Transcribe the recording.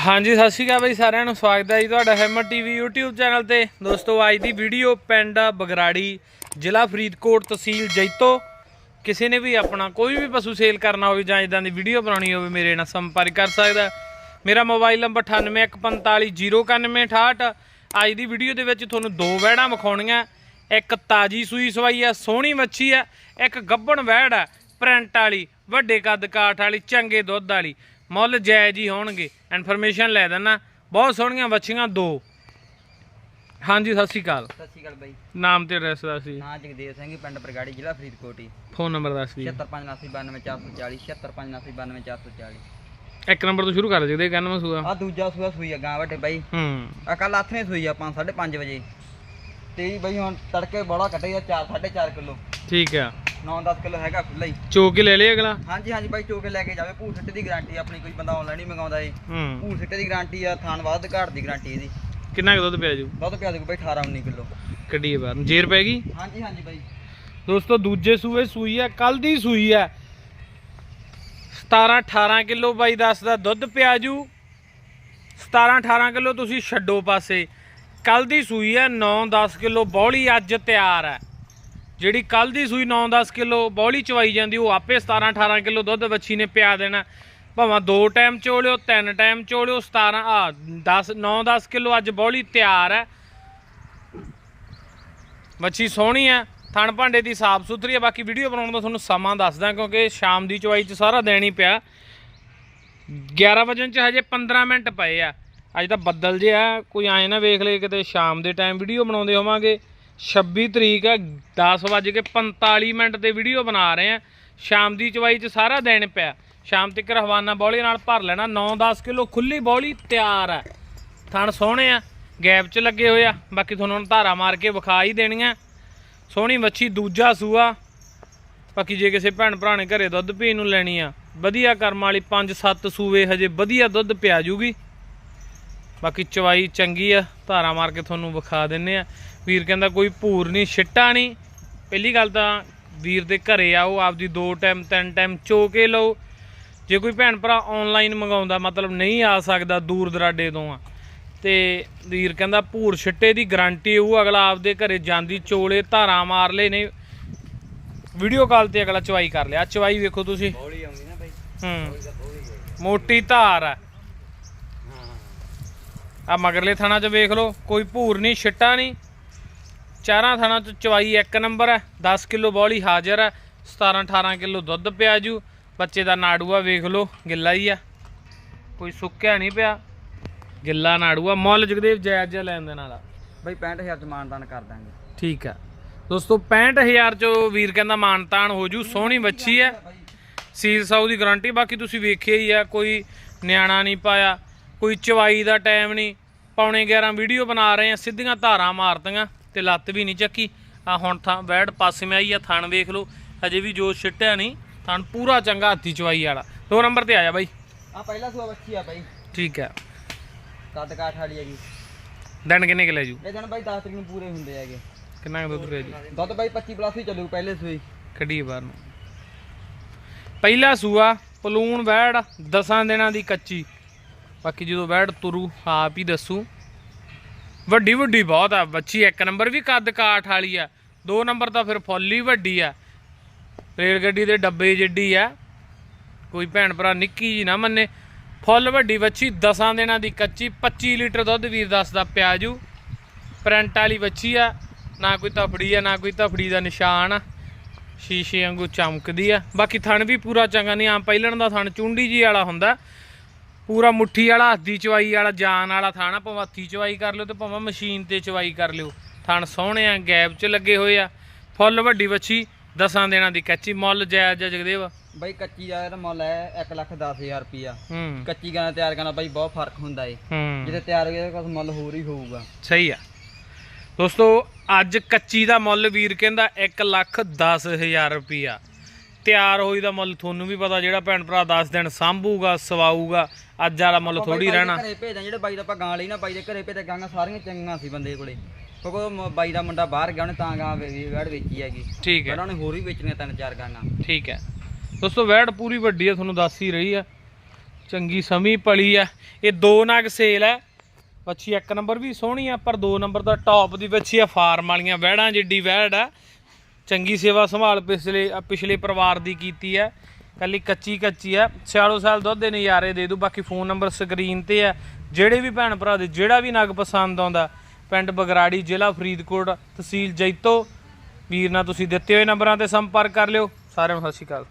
ਹਾਂਜੀ, ਸਤਿ ਸ਼੍ਰੀ ਅਕਾਲ ਬਾਈ ਸਾਰਿਆਂ ਨੂੰ, ਸਵਾਗਤ ਹੈ ਜੀ ਤੁਹਾਡਾ ਹੈਮਰ ਟੀਵੀ YouTube ਚੈਨਲ ਤੇ। ਦੋਸਤੋ, ਅੱਜ ਦੀ ਵੀਡੀਓ ਪਿੰਡ ਬਗਰਾੜੀ, ਜ਼ਿਲ੍ਹਾ ਫਰੀਦਕੋਟ ਤਹਿਸੀਲ ਜੈਤੋ। ਕਿਸੇ ਨੇ ਵੀ ਆਪਣਾ ਕੋਈ ਵੀ ਪਸ਼ੂ ਸੇਲ ਕਰਨਾ ਹੋਵੇ ਜਾਂ ਇਦਾਂ ਦੀ ਵੀਡੀਓ ਬਣਾਉਣੀ ਹੋਵੇ, ਮੇਰੇ ਨਾਲ ਸੰਪਰਕ ਕਰ ਸਕਦਾ ਮੇਰਾ ਮੋਬਾਈਲ ਨੰਬਰ 9814509168 ਅੱਜ ਦੀ ਵੀਡੀਓ ਦੇ ਵਿੱਚ ਤੁਹਾਨੂੰ ਦੋ ਵਹਿੜਾਂ ਵਿਖਾਉਣੀਆਂ ਇੱਕ ਤਾਜੀ ਸੂਈ ਸਵਾਈ ਆ ਸੋਹਣੀ ਮੱਛੀ ਆ ਇੱਕ ਗੱਬਣ ਵਹਿੜ ਆ ਪ੍ਰਿੰਟ ਵਾਲੀ, ਵੱਡੇ ਕੱਦ ਕਾਠ ਵਾਲੀ, ਚੰਗੇ ਦੁੱਧ ਵਾਲੀ। ਮੁੱਲ ਜਾਇਜ਼ ਹੀ ਹੋਣਗੇ। ਇਨਫੋਰਮੇਸ਼ਨ ਲੈ ਦੇਣਾ ਬਹੁਤ ਸੋਹਣੀਆਂ ਬੱਚੀਆਂ ਦੋ। ਹਾਂਜੀ ਸਤਿ ਸ਼੍ਰੀ ਅਕਾਲ। ਸਤਿ ਸ਼੍ਰੀ ਅਕਾਲ ਬਾਈ। ਨਾਮ ਤੇ ਐਡਰੈਸ ਦੱਸ ਜੀ ਨਾਂ ਜਗਦੇਵ ਸਿੰਘ ਪਿੰਡ ਬਰਗਾੜੀ ਜ਼ਿਲ੍ਹਾ ਫਰੀਦਕੋਟ ਹੀ ਫੋਨ ਨੰਬਰ ਦੱਸ ਜੀ 7598929440 7598929440 ਇੱਕ ਨੰਬਰ ਤੋਂ ਸ਼ੁਰੂ ਕਰ ਜਗਦੇ ਕਹਿੰਦਾ ਮੈਂ ਸੂਆ। ਆ ਦੂਜਾ ਸੂਆ ਸੂਈ ਆ ਗਾਂ ਵੱਡੇ ਬਾਈ। ਹੂੰ। ਆ ਕੱਲ ਹੱਥ ਨੇ ਸੂਈ ਆ 5 5:30 ਵਜੇ। ਤੇ ਜੀ ਬਾਈ ਹੁਣ ਤੜਕੇ ਬੜਾ ਕੱਟੇ ਆ 4 4.5 ਕਿਲੋ। ਠੀਕ ਆ। 9-10 ਕਿਲੋ ਹੈਗਾ ਖੁੱਲਾ ਹੀ। ਚੋ ਕੇ ਲੈ ਲਿਆ ਅਗਲਾ? ਹਾਂਜੀ ਹਾਂਜੀ ਬਾਈ ਚੋ ਕੇ ਲੈ ਕੇ ਜਾਵੇ। ਭੂਰ ਸਿੱਟੇ ਦੀ ਗਾਰੰਟੀ ਆਪਣੀ ਕੋਈ ਬੰਦਾ ਆਨਲਾਈਨ ਹੀ ਮੰਗਾਉਂਦਾ ਏ ਹੂੰ। ਭੂਰ ਸਿੱਟੇ ਦੀ ਗਾਰੰਟੀ ਆ ਥਾਨ ਬਾਅਦ ਘਾਟ ਦੀ ਗਾਰੰਟੀ ਇਹਦੀ। ਕਿੰਨਾ ਕੁ ਦੁੱਧ ਪਿਆ ਜੂ? ਦੁੱਧ ਪਿਆ ਦੇ ਬਾਈ 18 19 ਕਿਲੋ। ਕੱਢੀਏ ਬਾਹਰ। ਜੇਰ ਪੈ ਗਈ? ਹਾਂਜੀ ਹਾਂਜੀ ਬਾਈ। ਦੋਸਤੋ ਦੂਜੇ ਸੂਏ ਸੂਈ ਆ ਕੱਲ ਦੀ ਸੂਈ ਆ। 17 18 ਕਿਲੋ ਬਾਈ ਦੱਸਦਾ ਦੁੱਧ ਪਿਆ ਜੂ। 17 18 ਕਿਲੋ ਤੁਸੀਂ ਛੱਡੋ ਪਾਸੇ। ਕੱਲ ਦੀ ਸੂਈ ਆ 9 10 ਕਿਲੋ ਬੌਲੀ ਅੱਜ ਤਿਆਰ ਹੈ ਜਿਹੜੀ ਕੱਲ ਦੀ ਸੂਈ 9 10 ਕਿਲੋ ਬੌਲੀ ਚਵਾਈ ਜਾਂਦੀ, ਉਹ ਆਪੇ 17 18 ਕਿਲੋ ਦੁੱਧ ਬੱਚੀ ਨੇ ਪਿਆ ਦੇਣਾ। ਭਾਵੇਂ ਦੋ ਟਾਈਮ ਚੋਲਿਓ, ਤਿੰਨ ਟਾਈਮ ਚੋਲਿਓ 17 ਆ 10 9 10 ਕਿਲੋ ਅੱਜ ਬੌਲੀ ਤਿਆਰ ਹੈ। ਮੱਛੀ ਸੋਹਣੀ ਹੈ, ਥਣ ਭਾਂਡੇ ਦੀ ਸਾਫ਼ ਸੁਥਰੀ ਹੈ। ਬਾਕੀ ਵੀਡੀਓ ਬਣਾਉਣ ਦਾ ਤੁਹਾਨੂੰ ਸਮਾਂ ਦੱਸਦਾ ਕਿਉਂਕਿ ਸ਼ਾਮ ਦੀ ਚਵਾਈ ਚ ਸਾਰਾ ਦਿਨ ਹੀ ਪਿਆ। 11 ਵਜੇ ਚ ਹਜੇ 15 ਮਿੰਟ ਪਏ ਆ। ਅੱਜ ਤਾਂ ਬੱਦਲ ਜਿਹਾ ਕੋਈ ਆਏ ਨਾ ਵੇਖ ਲਏ ਕਿਤੇ ਸ਼ਾਮ ਦੇ ਟਾਈਮ ਵੀਡੀਓ ਬਣਾਉਂਦੇ ਹੋਵਾਂਗੇ। 26 ਤਰੀਕ ਹੈ 10 ਵਜੇ ਕੇ 45 ਮਿੰਟ ਤੇ ਵੀਡੀਓ ਬਣਾ ਰਹੇ ਆ ਸ਼ਾਮ ਦੀ ਚਵਾਈ ਚ ਸਾਰਾ ਦਿਨ ਪਿਆ। ਸ਼ਾਮ ਤੱਕ ਰਹਵਾਨਾ ਬੌਲੀ ਨਾਲ ਭਰ ਲੈਣਾ। 9-10 ਕਿਲੋ ਖੁੱਲੀ ਬੌਲੀ ਤਿਆਰ ਆ ਥਣ ਸੋਹਣੇ ਆ, ਗੈਪ 'ਚ ਲੱਗੇ ਹੋਏ ਆ। ਬਾਕੀ ਤੁਹਾਨੂੰ ਹੁਣ ਧਾਰਾ ਮਾਰ ਕੇ ਵਿਖਾ ਹੀ ਦੇਣੀਆਂ। ਸੋਹਣੀ ਮੱਛੀ, ਦੂਜਾ ਸੂਆ। ਬਾਕੀ ਜੇ ਕਿਸੇ ਭੈਣ ਭਰਾ ਨੇ ਘਰੇ ਦੁੱਧ ਪੀਣ ਨੂੰ ਲੈਣੀ ਆ, ਵਧੀਆ ਕਰਮ ਵਾਲੀ 5-7 ਸੂਵੇ ਹਜੇ ਵਧੀਆ ਦੁੱਧ ਪਿਆ ਜੂਗੀ। ਬਾਕੀ ਚਵਾਈ ਚੰਗੀ ਆ। ਧਾਰਾ ਮਾਰ ਕੇ ਤੁਹਾਨੂੰ ਵਿਖਾ ਦਿੰਨੇ ਆ। ਵੀਰ ਕਹਿੰਦਾ ਕੋਈ ਭੂਰ ਨਹੀਂ ਛਿੱਟਾ ਨਹੀਂ। ਪਹਿਲੀ ਗੱਲ ਤਾਂ ਵੀਰ ਦੇ ਘਰੇ ਆਓ ਆਪਦੀ ਦੋ ਟਾਈਮ ਤਿੰਨ ਟਾਈਮ ਚੋ ਕੇ ਲਓ। ਜੇ ਕੋਈ ਭੈਣ ਭਰਾ ਆਨਲਾਈਨ ਮੰਗਾਉਂਦਾ ਮਤਲਬ ਨਹੀਂ ਆ ਸਕਦਾ ਦੂਰ ਦਰਾਡੇ ਤੋਂ ਆ। ਤੇ ਵੀਰ ਕਹਿੰਦਾ ਭੂਰ ਛਿੱਟੇ ਦੀ ਗਾਰੰਟੀ ਉਹ ਅਗਲਾ ਆਪਦੇ ਘਰੇ ਜਾਂਦੀ ਚੋਲੇ ਧਾਰਾਂ ਮਾਰ ਲਏ ਨੇ। ਵੀਡੀਓ ਕਾਲ ਤੇ ਅਗਲਾ ਚਵਾਈ ਕਰ ਲਿਆ। ਚਵਾਈ ਵੇਖੋ ਤੁਸੀਂ। ਬੌਲੀ ਆਉਂਦੀ ਨਾ ਬਾਈ। ਹੂੰ। ਉਹਦਾ ਬੌਲੀ ਹੈ ਮੋਟੀ ਧਾਰ ਆ। ਆ ਮਗਰਲੇ ਥਾਣਾ 'ਚ ਵੇਖ ਲਓ ਕੋਈ ਭੂਰ ਨਹੀਂ ਛਿੱਟਾ ਨਹੀਂ। ਚਾਰਾਂ ਥਾਣਾ 'ਚ ਚਵਾਈ ਇੱਕ ਨੰਬਰ ਹੈ 10 ਕਿਲੋ ਬੌਲੀ ਹਾਜ਼ਰ ਹੈ 17 18 ਕਿਲੋ ਦੁੱਧ ਪਿਆ ਜੂ। ਬੱਚੇ ਦਾ ਨਾੜੂਆ ਵੇਖ ਲਓ ਗਿੱਲਾ ਹੀ ਆ। ਕੋਈ ਸੁੱਕਿਆ ਨਹੀਂ ਪਿਆ। ਗਿੱਲਾ ਨਾੜੂਆ ਮੁੱਲ ਜਗਦੇਵ ਜਾਇਜ਼ ਜਿਹਾ ਲੈਣ ਦੇ ਨਾਲ ਬਾਈ 65000 ਚ ਮਾਨਦਾਨ ਕਰ ਦਾਂਗੇ। ਠੀਕ ਆ। ਦੋਸਤੋ 65000 ਚੋਂ ਵੀਰ ਕਹਿੰਦਾ ਮਾਨਤਾਨ ਹੋ ਜੂ ਸੋਹਣੀ ਬੱਚੀ ਹੈ। ਸੀਲ ਸਾਊ ਦੀ ਗਾਰੰਟੀ ਬਾਕੀ ਤੁਸੀਂ ਵੇਖਿਆ ਹੀ ਆ ਕੋਈ ਨਿਆਣਾ ਨਹੀਂ ਪਾਇਆ ਕੋਈ ਚਵਾਈ ਦਾ ਟਾਈਮ ਨਹੀਂ। ਪੌਣੇ 11 ਵੀਡੀਓ ਬਣਾ ਰਹੇ ਆ ਸਿੱਧੀਆਂ ਧਾਰਾਂ ਮਾਰਤੀਆਂ। ਤੇ ਲੱਤ ਵੀ ਨਹੀਂ ਚੱਕੀ। ਆ ਹੁਣ ਥਾਂ ਬੈੜ ਪਾਸੇ ਮੈਂ ਆਈ ਆ ਥਣ ਵੇਖ ਲਓ। ਹਜੇ ਵੀ ਜੋ ਛਿੱਟਿਆ ਨਹੀਂ। ਥਣ ਪੂਰਾ ਚੰਗਾ ਹੱਥੀ ਚਵਾਈ ਵਾਲਾ। ਦੋ ਨੰਬਰ ਤੇ ਆਇਆ ਬਾਈ। ਆ ਪਹਿਲਾ ਸੂਆ ਬੱਚੀ ਆ ਬਾਈ। ਠੀਕ ਹੈ ਕੱਦ ਕਾਠ ਵਾਲੀ ਹੈਗੀ। ਦਿਨ ਕਿੰਨੇ ਕਿ ਲੈ ਜੂ? ਇਹ ਦਿਨ ਬਾਈ 10 ਤਰੀਕ ਨੂੰ ਪੂਰੇ ਹੁੰਦੇ ਹੈਗੇ। ਕਿੰਨਾ ਕੁ ਦੁੱਧ ਪਿਆ ਜੀ? ਦੁੱਧ ਬਾਈ 25 ਪਲੱਸ ਹੀ ਚੱਲੂ ਪਹਿਲੇ ਸੂਈ ਕੱਢੀਏ ਬਾਹਰ ਨੂੰ। ਪਹਿਲਾ ਸੂਆ ਪਲੂਣ ਵੈੜ ਦਸਾਂ ਦਿਨਾਂ ਦੀ ਕੱਚੀ। ਬਾਕੀ ਜਦੋਂ ਵੈੜ ਤੁਰੂ ਆਪ ਹੀ ਦੱਸੂ। ਵੱਡੀ ਵੱਡੀ ਬਹੁਤ ਆ ਬੱਚੀ ਇੱਕ ਨੰਬਰ ਵੀ ਕੱਦ ਕਾਠ ਵਾਲੀ ਆ, ਦੋ ਨੰਬਰ ਤਾਂ ਫਿਰ ਫੁੱਲ ਹੀ ਵੱਡੀ ਆ। ਰੇਲ ਗੱਡੀ ਦੇ ਡੱਬੇ ਜਿੱਡੀ ਆ, ਕੋਈ ਭੈਣ ਭਰਾ ਨਿੱਕੀ ਜੀ ਨਾ ਮੰਨੇ। ਫੁੱਲ ਵੱਡੀ ਬੱਚੀ ਦਸਾਂ ਦਿਨਾਂ ਦੀ ਕੱਚੀ 25 ਲੀਟਰ ਦੁੱਧ ਵੀਰ ਦੱਸਦਾ ਪਿਆਜੂ। ਪ੍ਰਿੰਟ ਵਾਲੀ ਬੱਚੀ ਆ, ਨਾ ਕੋਈ ਤਫੜੀ ਆ, ਨਾ ਕੋਈ ਤਫੜੀ ਦਾ ਨਿਸ਼ਾਨ ਆ। ਸ਼ੀਸ਼ੇ ਵਾਂਗੂ ਚਮਕਦੀ ਆ। ਬਾਕੀ ਥਣ ਵੀ ਪੂਰਾ ਚੰਗਾ ਨਹੀਂ ਆ ਪਹਿਲਣ ਦਾ ਥਣ ਚੁੰਡੀ ਜੀ ਵਾਲਾ ਹੁੰਦਾ। ਪੂਰਾ ਮੁੱਠੀ ਵਾਲਾ ਹੱਥੀ ਚਵਾਈ ਵਾਲਾ ਜਾਨ ਵਾਲਾ ਥਣ ਭਾਵੇਂ ਹੱਥੀ ਚਵਾਈ ਕਰ ਲਿਓ ਤੇ ਭਾਵੇਂ ਮਸ਼ੀਨ ਤੇ ਚਵਾਈ ਕਰ ਲਿਓ। ਥਣ ਸੋਹਣੇ ਆ ਗੈਪ 'ਚ ਲੱਗੇ ਹੋਏ ਆ। ਫੁੱਲ ਵੱਡੀ ਬੱਚੀ ਦਸਾਂ ਦਿਨਾਂ ਦੀ ਕੱਚੀ ਮੁੱਲ ਜਾਇਜ਼ ਜਗਦੇਵ। ਬਾਈ ਕੱਚੀ ਦਾ ਇਹਦਾ ਮੁੱਲ ਹੈ 1 ਲੱਖ 10000 ਰੁਪਿਆ ਕੱਚੀ ਗਾਂ ਤਿਆਰ ਕਰਨਾ ਬਾਈ ਬਹੁਤ ਫ਼ਰਕ ਹੁੰਦਾ ਏ। ਜਿਹਦੇ ਤਿਆਰ ਹੋ ਗਿਆ ਕੁਝ ਮੁੱਲ ਹੋਰ ਹੀ ਹੋਊਗਾ। ਸਹੀ ਆ। ਦੋਸਤੋ ਅੱਜ ਕੱਚੀ ਦਾ ਮੁੱਲ ਵੀਰ ਕਹਿੰਦਾ 1 ਲੱਖ 10000 ਰੁਪਿਆ ਤਿਆਰ ਹੋਈ ਦਾ ਮੁੱਲ ਤੁਹਾਨੂੰ ਵੀ ਪਤਾ ਜਿਹੜਾ ਭੈਣ ਭਰਾ 10 ਦਿਨ ਸਾਂਭੂਗਾ ਸਵਾਊਗਾ ਅੱਜ ਵਾਲਾ ਮੁੱਲ ਥੋੜੀ ਰਹਿਣਾ। ਘਰੇ ਭੇਜਾਂ ਜਿਹੜੇ ਬਾਈ ਦਾ ਆਪਾਂ ਗਾਂ ਲਈ ਨਾ ਬਾਈ ਦੇ ਘਰੇ ਭੇਜੇ ਗਾਂਗਾ ਸਾਰੀਆਂ ਚੰਗੀਆਂ ਸੀ ਬੰਦੇ ਕੋਲੇ। ਕਿਉਂਕਿ ਉਹ ਬਾਈ ਦਾ ਮੁੰਡਾ ਬਾਹਰ ਗਿਆ ਉਹਨੇ ਤਾਂ ਗਾਂ ਵੇੜ ਵੇਚੀ ਹੈਗੀ। ਠੀਕ ਹੈ। ਉਹਨਾਂ ਨੇ ਹੋਰ ਵੀ ਵੇਚਣੀਆਂ ਤਿੰਨ ਚਾਰ ਗਾਂਗਾ। ਠੀਕ ਹੈ। ਦੋਸਤੋ ਵੈੜ ਪੂਰੀ ਵੱਡੀ ਆ ਤੁਹਾਨੂੰ ਦੱਸ ਹੀ ਰਹੀ ਆ। ਚੰਗੀ ਸਮੀ ਪਲੀ ਆ। ਇਹ ਦੋ ਨਗ ਸੇਲ ਹੈ। ਬੱਚੀ ਇੱਕ ਨੰਬਰ ਵੀ ਸੋਹਣੀ ਆ ਪਰ ਦੋ ਨੰਬਰ ਦਾ ਟੌਪ ਦੀ ਬੱਚੀ ਆ ਫਾਰਮ ਵਾਲੀਆਂ ਵਹਿੜਾਂ ਜਿੱਡੀ ਵਹਿੜ ਆ। ਚੰਗੀ ਸੇਵਾ ਸੰਭਾਲ ਪਿਛਲੇ ਪਿਛਲੇ ਪਰਿਵਾਰ ਦੀ ਕੀਤੀ ਹੈ। ਕੱਲੀ ਕੱਚੀ ਕੱਚੀ ਹੈ। ਸਿਆਲੋ ਸਾਲ ਦੁੱਧ ਦੇ ਨਜ਼ਾਰੇ ਦੇ ਦੂ ਬਾਕੀ ਫੋਨ ਨੰਬਰ ਸਕਰੀਨ ਤੇ ਹੈ। ਜਿਹੜੇ ਵੀ ਭੈਣ ਭਰਾ ਦੇ, ਜਿਹੜਾ ਵੀ ਨਗ ਪਸੰਦ ਆਉਂਦਾ, ਪਿੰਡ ਬਗਰਾੜੀ, ਜ਼ਿਲ੍ਹਾ ਫਰੀਦਕੋਟ, ਤਹਿਸੀਲ ਜੈਤੋ, ਵੀਰ ਨਾਲ ਤੁਸੀਂ ਦਿੱਤੇ ਹੋਏ ਨੰਬਰਾਂ ਤੇ ਸੰਪਰਕ ਕਰ ਲਿਓ। ਸਾਰਿਆਂ ਨੂੰ ਸਤਿ ਸ਼੍ਰੀ ਅਕਾਲ।